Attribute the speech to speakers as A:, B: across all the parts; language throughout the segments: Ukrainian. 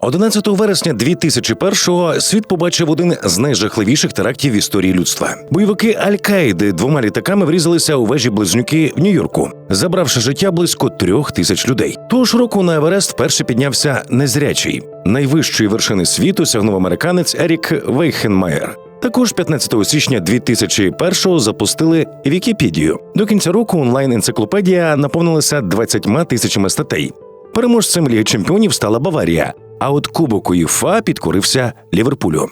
A: 11 вересня 2001-го світ побачив один з найжахливіших терактів в історії людства. Бойовики Аль-Каїди двома літаками врізалися у вежі близнюки в Нью-Йорку, забравши життя близько трьох тисяч людей. Того ж року на Еверест вперше піднявся незрячий. Найвищої вершини світу сягнув американець Ерік Вейхенмаєр. Також 15 січня 2001-го запустили Вікіпедію. До кінця року онлайн-енциклопедія наповнилася 20 тисячами статей. Переможцем Ліги Чемпіонів стала Баварія. А от Кубок УЄФА підкорився Ліверпулю.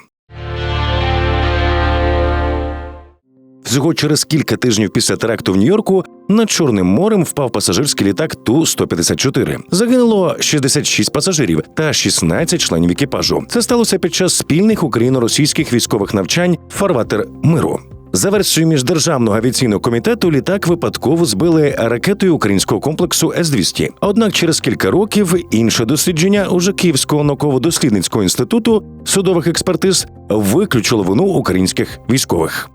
A: Всього через кілька тижнів після теракту в Нью-Йорку над Чорним морем впав пасажирський літак Ту-154. Загинуло 66 пасажирів та 16 членів екіпажу. Це сталося під час спільних україно-російських військових навчань Фарватер миру. За версією міждержавного авіаційного комітету, літак випадково збили ракетою українського комплексу С-200. Однак через кілька років інше дослідження уже Київського науково-дослідницького інституту судових експертиз виключило вину українських військових.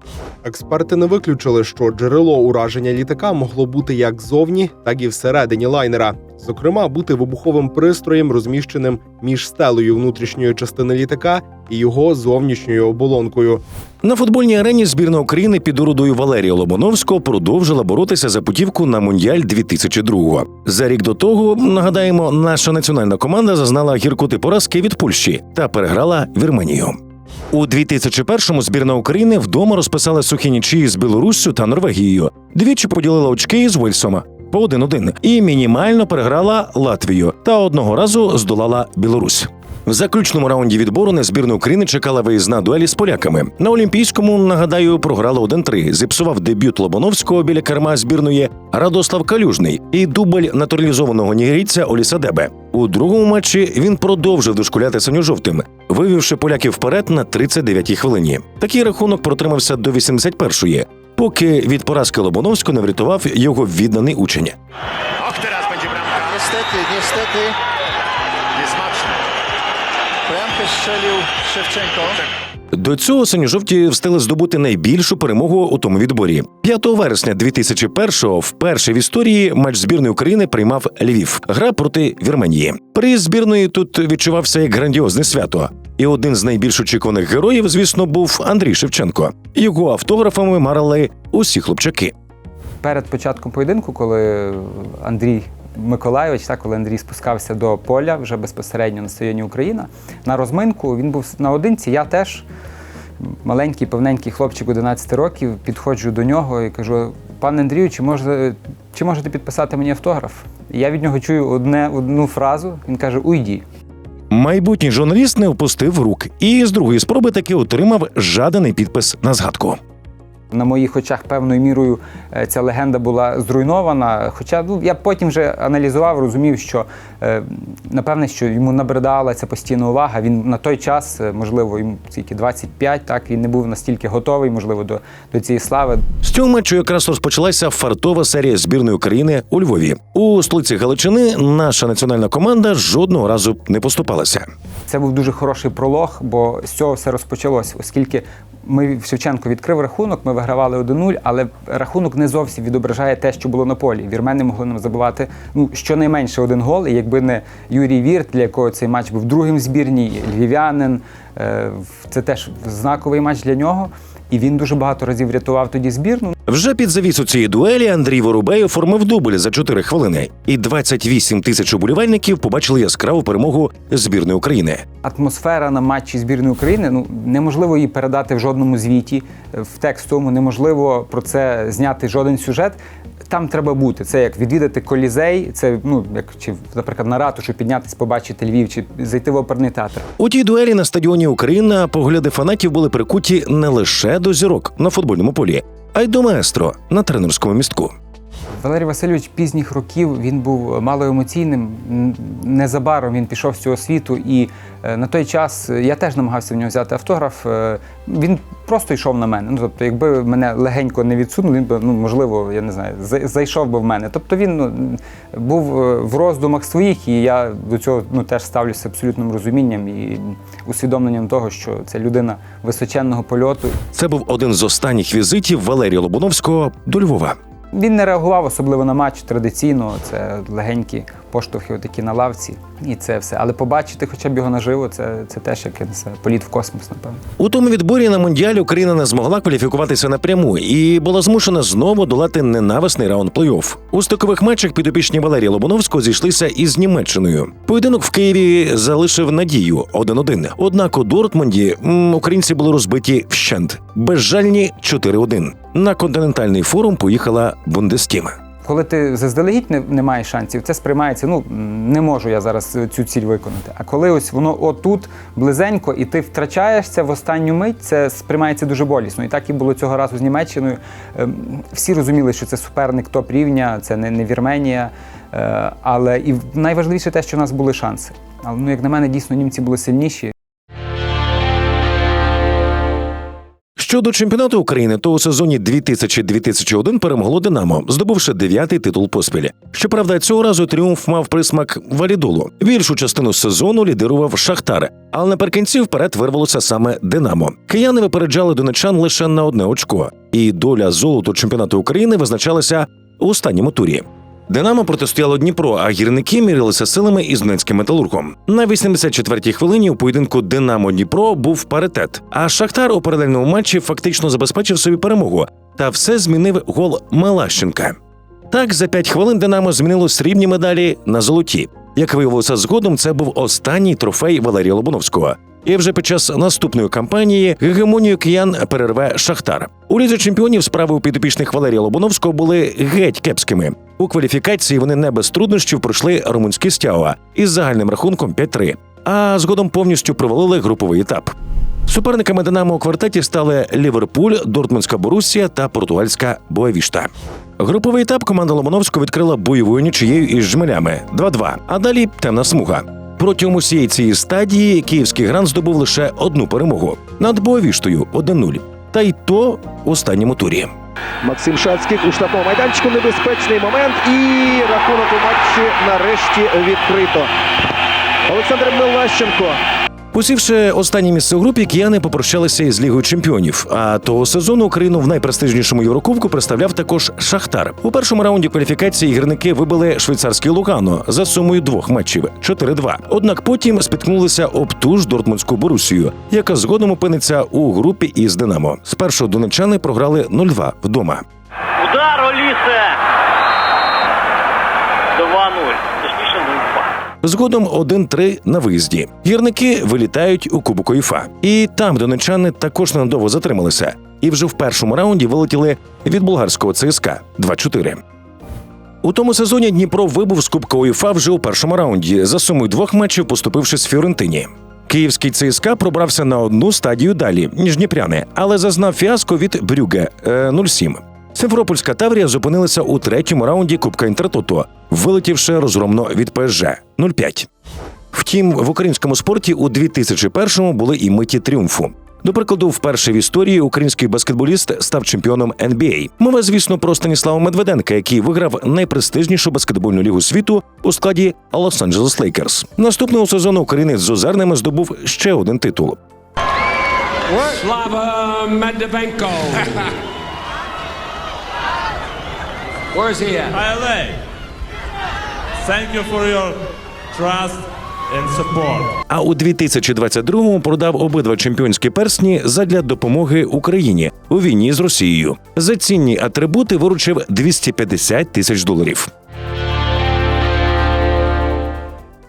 B: Експерти не виключили, що джерело ураження літака могло бути як зовні, так і всередині лайнера. Зокрема, бути вибуховим пристроєм, розміщеним між стелею внутрішньої частини літака і його зовнішньою оболонкою.
A: На футбольній арені збірна України під орудою Валерія Лобановського продовжила боротися за путівку на Мундіаль 2002-го. За рік до того нагадаємо, наша національна команда зазнала гіркоти поразки від Польщі та переграла Вірменію. У 2001-му збірна України вдома розписала сухі нічиї з Білоруссю та Норвегією. Двічі поділила очки з Вельсом по 1-1 і мінімально переграла Латвію та одного разу здолала Білорусь. В заключному раунді відбору на збірну України чекала виїзна дуелі з поляками. На Олімпійському, нагадаю, програла 1-3. Зіпсував дебют Лобановського біля керма збірної Радослав Калюжний і дубль натуралізованого нігерійця Оліса Дебе. У другому матчі він продовжив дошкуляти синьо-жовтим, вивівши поляків вперед на 39-й хвилині. Такий рахунок протримався до 81-ї, поки від поразки Лобановського не врятував його відданий учень.
C: Teraz będzie bramka.
D: Niestety, niestety
C: Niesmaczne.
D: bramkę strzelił Szewczenko.
A: До цього синьо-жовті встигли здобути найбільшу перемогу у тому відборі. 5 вересня 2001-го вперше в історії матч збірної України приймав Львів. Гра проти Вірменії. Приїзд збірної тут відчувався як грандіозне свято. І один з найбільш очікуваних героїв, звісно, був Андрій Шевченко. Його автографами марили усі хлопчаки.
E: перед початком поєдинку, коли Андрій Миколайович, так, коли Андрій спускався до поля вже безпосередньо на стадіоні Україна, на розминку він був наодинці. Я теж, маленький, повненький хлопчик 11 років, підходжу до нього і кажу: пане Андрію, чи може, чи можете підписати мені автограф? І я від нього чую одне, одну фразу. Він каже: Уйді.
A: Майбутній журналіст не опустив рук і з другої спроби таки отримав жаданий підпис на згадку.
E: На моїх очах певною мірою е, ця легенда була зруйнована. Хоча ну, я потім вже аналізував, розумів, що е, напевне, що йому набридала ця постійна увага. Він на той час, е, можливо, йому скільки 25, так він не був настільки готовий, можливо, до, до цієї слави.
A: З цього матчу якраз розпочалася фартова серія збірної України у Львові. У столиці Галичини наша національна команда жодного разу не поступалася.
E: Це був дуже хороший пролог, бо з цього все розпочалось, оскільки ми Шевченко відкрив рахунок, ми вигравали 1-0, але рахунок не зовсім відображає те, що було на полі. Вірмени могли нам забивати ну щонайменше один гол. І якби не Юрій Вірт, для якого цей матч був другим збірній, львів'янин, е, це теж знаковий матч для нього. І він дуже багато разів рятував тоді збірну.
A: Вже під завісу цієї дуелі Андрій Воробей оформив дубль за 4 хвилини, і 28 тисяч уболівальників побачили яскраву перемогу збірної України.
E: Атмосфера на матчі збірної України ну неможливо її передати в жодному звіті, е, в текстовому, неможливо про це зняти жоден сюжет. Там треба бути. Це як відвідати колізей, це ну як чи, наприклад, на ратушу піднятись, побачити Львів, чи зайти в оперний театр.
A: У тій дуелі на стадіоні Україна погляди фанатів були прикуті не лише до зірок на футбольному полі, а й до маестро на тренерському містку.
E: Валерій Васильович пізніх років він був малоемоційним. Незабаром він пішов з цього світу, і е, на той час е, я теж намагався в нього взяти автограф. Е, Він просто йшов на мене. Ну тобто, якби мене легенько не відсунув, він би ну можливо, я не знаю, зай- зайшов би в мене. Тобто він ну, був в роздумах своїх, і я до цього ну теж ставлюся абсолютним розумінням і усвідомленням того, що це людина височенного польоту.
A: Це був один з останніх візитів Валерія Лобуновського до Львова.
E: Він не реагував особливо на матч традиційно. Це легенькі поштовхи, такі на лавці, і це все. Але побачити хоча б його наживо, це, це теж якийсь політ в космос, напевно.
A: У тому відборі на мундіалі Україна не змогла кваліфікуватися напряму і була змушена знову долати ненависний раунд плей-офф. У стикових матчах підопічні Валерія Лобуновського зійшлися із Німеччиною. Поєдинок в Києві залишив надію 1-1. Однак у Дортмунді українці були розбиті вщент. Безжальні 4-1. На континентальний форум поїхала Бундестім.
E: Коли ти заздалегідь не, не маєш шансів, це сприймається. Ну не можу я зараз цю ціль виконати. А коли ось воно отут близенько, і ти втрачаєшся в останню мить, це сприймається дуже болісно. І так і було цього разу з Німеччиною. Ем, Всі розуміли, що це суперник топ рівня, це не, не Вірменія. Е, Але і найважливіше те, що в нас були шанси. Але ну, як на мене, дійсно німці були сильніші.
A: Щодо чемпіонату України, то у сезоні 2000-2001 перемогло Динамо, здобувши дев'ятий титул поспіль. Щоправда, цього разу тріумф мав присмак валідолу. Більшу частину сезону лідирував Шахтар, але наприкінці вперед вирвалося саме Динамо. Кияни випереджали донечан лише на одне очко, і доля золоту чемпіонату України визначалася у останньому турі. Динамо протистояло Дніпро, а гірники мірилися силами із Донецьким металургом. На 84-й хвилині у поєдинку Динамо Дніпро був паритет. А Шахтар у паралельному матчі фактично забезпечив собі перемогу. Та все змінив гол Малащенка. Так, за 5 хвилин Динамо змінило срібні медалі на золоті. Як виявилося згодом, це був останній трофей Валерія Лобуновського. І вже під час наступної кампанії гегемонію киян перерве Шахтар. У лізі чемпіонів справи у підопічних Валерія Лобуновського були геть кепськими. У кваліфікації вони не без труднощів пройшли румунські стява із загальним рахунком 5-3, а згодом повністю провалили груповий етап. Суперниками Динамо у квартеті стали Ліверпуль, Дортмундська Борусія та португальська Боавішта. Груповий етап команда Ломановського відкрила бойовою нічиєю із жмелями 2-2, а далі темна смуга. Протягом усієї цієї стадії київський грант здобув лише одну перемогу над Боавіштою 1-0. Та й то в останньому турі.
F: Максим Шацький у штатному майданчику. Небезпечний момент. І рахунок у матчі нарешті відкрито. Олександр Милащенко.
A: Посівши останнє місце у групі, кияни попрощалися із Лігою чемпіонів. А того сезону Україну в найпрестижнішому Єврокубку представляв також Шахтар. У першому раунді кваліфікації гірники вибили швейцарський Лугано за сумою двох матчів 4-2. Однак потім спіткнулися об ту ж Дортмундську Борусію, яка згодом опиниться у групі із Динамо. Спершу донечани програли 0-2 вдома.
G: Удар Олісе! 2-0. Точніше 0-2.
A: Згодом 1-3 на виїзді. Гірники вилітають у Кубок УЄФА. І там донечани також ненадовго затрималися. І вже в першому раунді вилетіли від болгарського ЦСКА 2-4. У тому сезоні Дніпро вибув з Кубка УЄФА вже у першому раунді, за сумою двох матчів поступившись Фіорентині. Київський ЦСКА пробрався на одну стадію далі, ніж Дніпряни, але зазнав фіаско від Брюге е, 0-7. Симферопольська Таврія зупинилася у третьому раунді Кубка Інтертото, вилетівши розгромно від ПСЖ 0-5. Втім, в українському спорті у 2001-му були і миті тріумфу. До прикладу, вперше в історії український баскетболіст став чемпіоном NBA. Мова, звісно, про Станіслава Медведенка, який виграв найпрестижнішу баскетбольну лігу світу у складі Лос-Анджелес Лейкерс. Наступного сезону українець з озерними здобув ще один титул.
H: Slava Medvedenko. Where's he at?
I: LA. Thank you for your trust and support.
A: А у 2022-му продав обидва чемпіонські персні задля допомоги Україні у війні з Росією. За цінні атрибути виручив 250 тисяч доларів.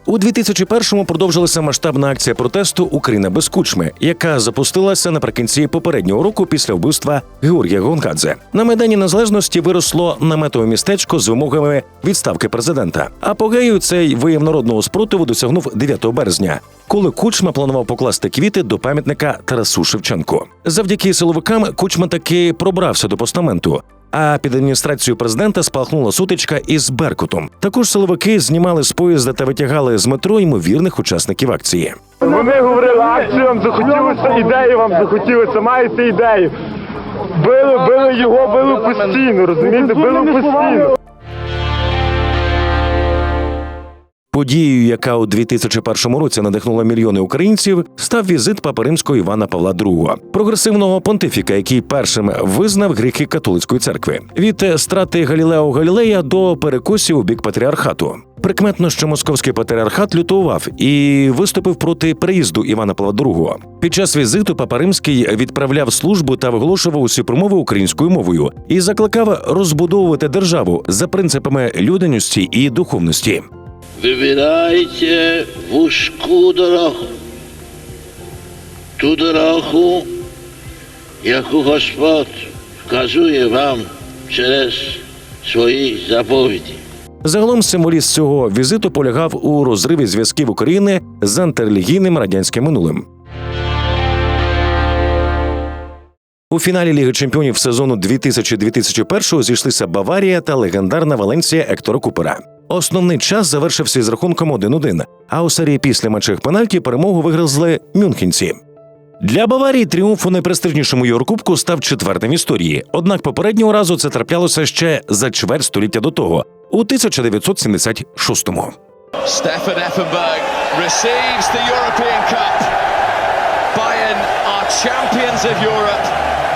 A: У 2001-му продовжилася масштабна акція протесту Україна без кучми, яка запустилася наприкінці попереднього року після вбивства Георгія Гонгадзе. На майдані незалежності виросло наметове містечко з вимогами відставки президента. Апогею цей вияв народного спротиву досягнув 9 березня, коли Кучма планував покласти квіти до пам'ятника Тарасу Шевченку. Завдяки силовикам Кучма таки пробрався до постаменту. А під адміністрацією президента спалахнула сутичка із Беркутом. Також силовики знімали з поїзда та витягали з метро ймовірних учасників акції.
J: Вони говорили, акцію вам захотілося ідею, вам захотілося, маєте ідею. Били, били його, били постійно, розумієте, били постійно.
A: Подією, яка у 2001 році надихнула мільйони українців, став візит папи римського Івана Павла II, прогресивного понтифіка, який першим визнав гріхи католицької церкви від страти Галілео Галілея до перекосів у бік патріархату. Прикметно, що московський патріархат лютував і виступив проти приїзду Івана Павла II. Під час візиту папа римський відправляв службу та виголошував усі промови українською мовою і закликав розбудовувати державу за принципами людяності і духовності.
K: Вибирайте вузьку дорогу, ту дорогу, яку Господь вказує вам через свої заповіді.
A: Загалом символіст цього візиту полягав у розриві зв'язків України з антирелігійним радянським минулим. У фіналі Ліги чемпіонів сезону 2000-2001 зійшлися Баварія та легендарна Валенсія Ектора Купера. Основний час завершився з рахунком 1-1, а у серії після матчів пенальті перемогу виграли мюнхенці. Для Баварії тріумф у найпрестижнішому Єврокубку став четвертим в історії. Однак попереднього разу це траплялося ще за чверть століття до того, у 1976-му.
L: Stefan Effenberg receives the European Cup. Bayern are champions of Europe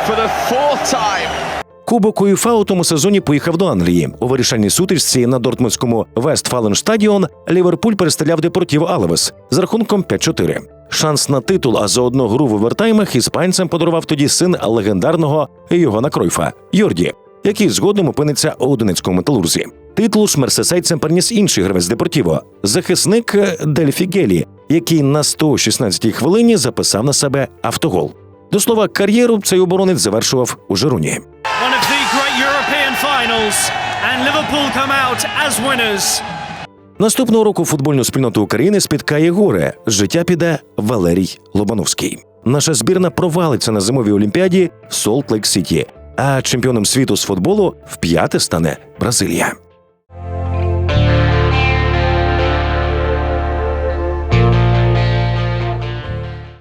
L: for the fourth time.
A: Кубок УЄФА у тому сезоні поїхав до Англії. У вирішальній сутичці на Дортмундському Вестфален-стадіон Ліверпуль перестріляв Депортів Алевес з рахунком 5-4. Шанс на титул, а заодно гру в овертаймах іспанцям подарував тоді син легендарного Йогана Кройфа Йорді, який згодом опиниться у Донецькому металурзі. Титул ж мерсесайцям приніс інший гравець Депортіво – захисник Дельфі Гелі, який на 116-й хвилині записав на себе автогол. До слова, кар'єру цей оборонець завершував у Жируні.
M: Finals, and Liverpool come out as winners.
A: Наступного року футбольну спільноту України спіткає горе. Життя піде Валерій Лобановський. Наша збірна провалиться на зимовій олімпіаді в Солт Лейк Сіті. А чемпіоном світу з футболу вп'яте стане Бразилія.